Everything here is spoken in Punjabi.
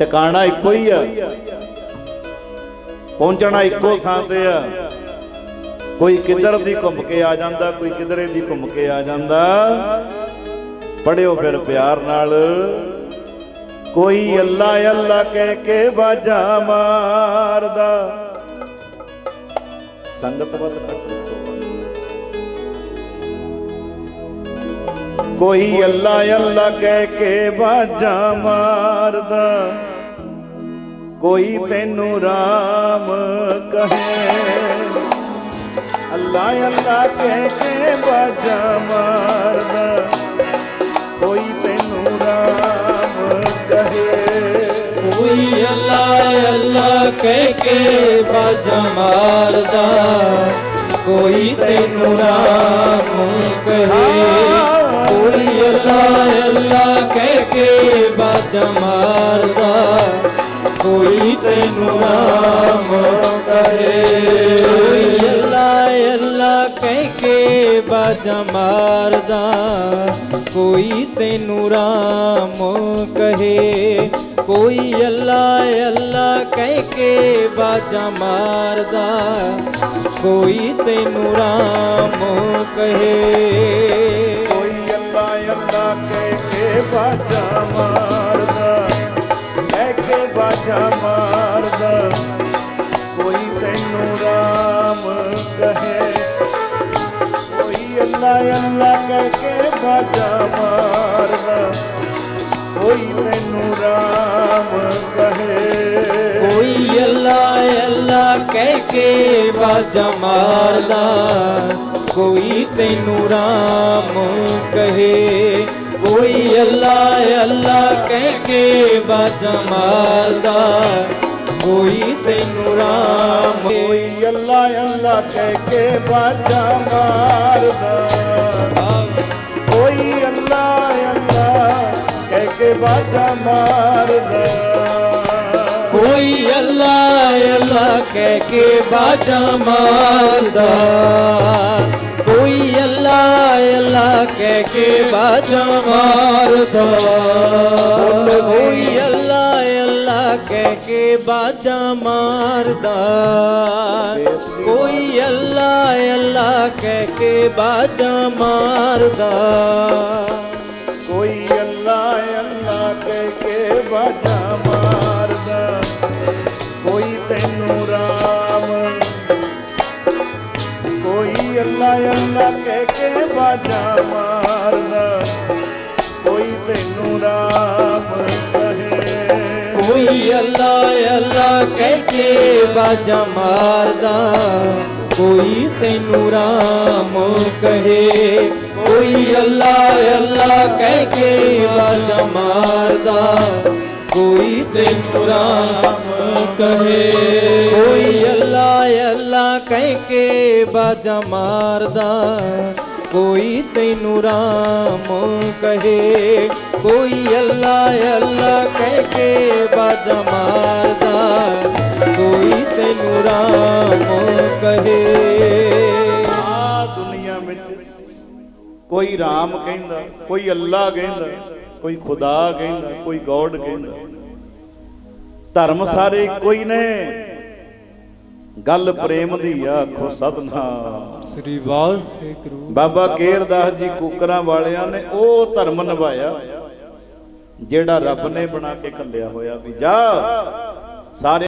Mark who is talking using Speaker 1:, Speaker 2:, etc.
Speaker 1: ਟਿਕਾਣਾ ਇੱਕੋ ਹੀ ਆ। ਪਹੁੰਚਣਾ ਇੱਕੋ ਥਾਂ ਤੇ ਆ। ਕੋਈ ਕਿੱਧਰ ਦੀ ਘੁੰਮ ਕੇ ਆ ਜਾਂਦਾ, ਕੋਈ ਕਿਧਰੇ ਦੀ ਘੁੰਮ ਕੇ ਆ ਜਾਂਦਾ। ਪੜਿਓ ਫਿਰ ਪਿਆਰ ਨਾਲ। ਕੋਈ ਅੱਲਾ ਅੱਲਾ ਕਹਿ ਕੇ ਬਾਜਾ ਮਾਰਦਾ। ਸੰਗਤ ਵੱਲ ਕੱਟੋ ਕੋਈ ਅੱਲਾ ਅੱਲਾ ਕਹਿ ਕੇ ਬਾਜਾ ਮਾਰਦਾ। ਕੋਈ ਤੈਨੂੰ ਰਾਮ ਕਹੇ। ਅੱਲਾ ਅੱਲਾ ਕਹਿ ਕੇ ਬਾਜਾ ਮਾਰਦਾ। ਕੋਈ ਤੈਨੂੰ ਰਾਮ ਕਹੇ।
Speaker 2: ਕੋਈ ਅੱਲਾ ਅੱਲਾ ਕਹਿ ਕੇ ਬਾਜਾ ਮਾਰਦਾ। ਕੋਈ ਤੈਨੂੰ ਰਾਮ ਕਹੇ। ਅੱਲਾ ਅੱਲਾ ਕਹਿ ਕੇ ਬਾਜਾ ਮਾਰਦਾ। ਕੋਈ ਤੈਨੂੰ ਰਾਮ ਕਹੇ ਅੱਲਾ ਅੱਲਾ ਕਹਿ ਕੇ ਬਾਜਾ ਮਾਰਦਾ। ਕੋਈ ਤੈਨੂੰ ਰਾਮ ਕਹੇ। ਕੋਈ ਅੱਲਾ ਅੱਲਾ ਕਹਿ ਕੇ ਬਾਜਾ ਮਾਰਦਾ। ਕੋਈ ਤੈਨੂੰ ਰਾਮ ਕਹੇ।
Speaker 1: ਕੇ ਮਾਰਦਾ, ਕੋਈ ਤੈਨੂੰ ਰਾਮ ਕਹੇ। ਕੋਈ ਅੱਲਾ ਅੱਲਾ ਕਹਿ ਕੇ ਬਾਜਾ ਮਾਰਦਾ, ਕੋਈ ਤੈਨੂੰ ਰਾਮ ਕਹੇ।
Speaker 2: ਕੋਈ ਅੱਲਾ ਅੱਲਾ ਕਹਿ ਕੇ ਬਾਜਾ ਮਾਰਦਾ, ਕੋਈ ਤੈਨੂੰ ਰਾਮ ਕਹੇ। ਕੋਈ ਅੱਲਾ ਅੱਲਾ ਕਹਿ ਕੇ ਬਾਜਾ ਮਾਰਦਾ। ਕੋਈ ਤੈਨੂੰ ਰਾਮ
Speaker 1: ਕੋਈ ਅੱਲਾ ਅੱਲਾ ਕਹਿ ਕੇ ਬਾਜਾ ਮਾਰਦਾ। ਕੋਈ ਅੱਲਾ ਅੱਲਾ ਕਹਿ ਕੇ ਬਾਜਾ ਮਾਰਦਾ।
Speaker 2: ਕੋਈ ਅੱਲਾ ਅੱਲਾ ਕਹਿ ਕੇ ਬਾਜਾ ਮਾਰਦਾ। ਕਹਿ ਕੇ ਬਾਜਾ ਮਾਰਦਾ। ਕੋਈ ਅੱਲਾ ਅੱਲਾ ਕਹਿ ਕੇ ਬਾਜਾ ਮਾਰਦਾ। ਕੋਈ ਅੱਲਾ ਅੱਲਾ ਕਹਿ ਕੇ ਬਾਜਾ ਮਾਰਦਾ।
Speaker 1: ਕੋਈ ਅੱਲਾ ਅੱਲਾ ਕਹਿ ਕੇ ਬਾਜਾ ਮਾਰਦਾ। ਕੋਈ ਤੈਨੂੰ ਕੇ ਮਾਰਦਾ, ਕੋਈ ਤੈਨੂੰ ਰਾਮ ਕਹੇ।
Speaker 2: ਕੋਈ ਅੱਲਾ ਅੱਲਾ ਕਹਿ ਕੇ ਬਾਜਾ ਮਾਰਦਾ, ਕੋਈ ਤੈਨੂੰ ਰਾਮ ਕਹੇ। ਕੋਈ ਅੱਲਾ ਅੱਲਾ ਕਹਿ ਕੇ ਬਾਜਾ ਮਾਰਦਾ, ਕੋਈ ਤੈਨੂੰ ਰਾਮ ਕਹੇ। ਕੋਈ ਅੱਲਾ ਅੱਲਾ ਕਹਿ ਕੇ ਬਾਜਾ ਮਾਰਦਾ ਕੋਈ ਤੈਨੂੰ ਰਾਮ ਕਹੇ, ਕੋਈ ਅੱਲਾ ਅੱਲਾ ਕਹਿ ਕੇ ਬਾਜਾ ਮਾਰਦਾ। ਕੋਈ ਤੈਨੂੰ ਰਾਮ ਕਹੇ।
Speaker 1: ਆ ਦੁਨੀਆ ਵਿੱਚ ਕੋਈ ਰਾਮ ਕਹਿੰਦਾ, ਕੋਈ ਅੱਲਾ ਕਹਿੰਦਾ, ਕੋਈ ਖੁਦਾ ਕਹਿੰਦਾ, ਕੋਈ ਗੋਡ ਕਹਿੰਦਾ। ਧਰਮ ਸਾਰੇ ਕੋਈ ਨੇ। ਗੱਲ ਪ੍ਰੇਮ ਦੀ ਆਖੋ ਸਤਨਾਮ।
Speaker 2: ਸ੍ਰੀ ਵਾਹਿਗੁਰੂ
Speaker 1: ਬਾਬਾ ਕੇਰਦਾਸ ਜੀ ਕੁਕਰਾਂ ਵਾਲਿਆਂ ਨੇ ਉਹ ਧਰਮ ਨਿਭਾਇਆ ਜਿਹੜਾ ਰੱਬ ਨੇ ਬਣਾ ਕੇ ਘੱਲਿਆ ਹੋਇਆ ਵੀ ਜਾ ਸਾਰੇ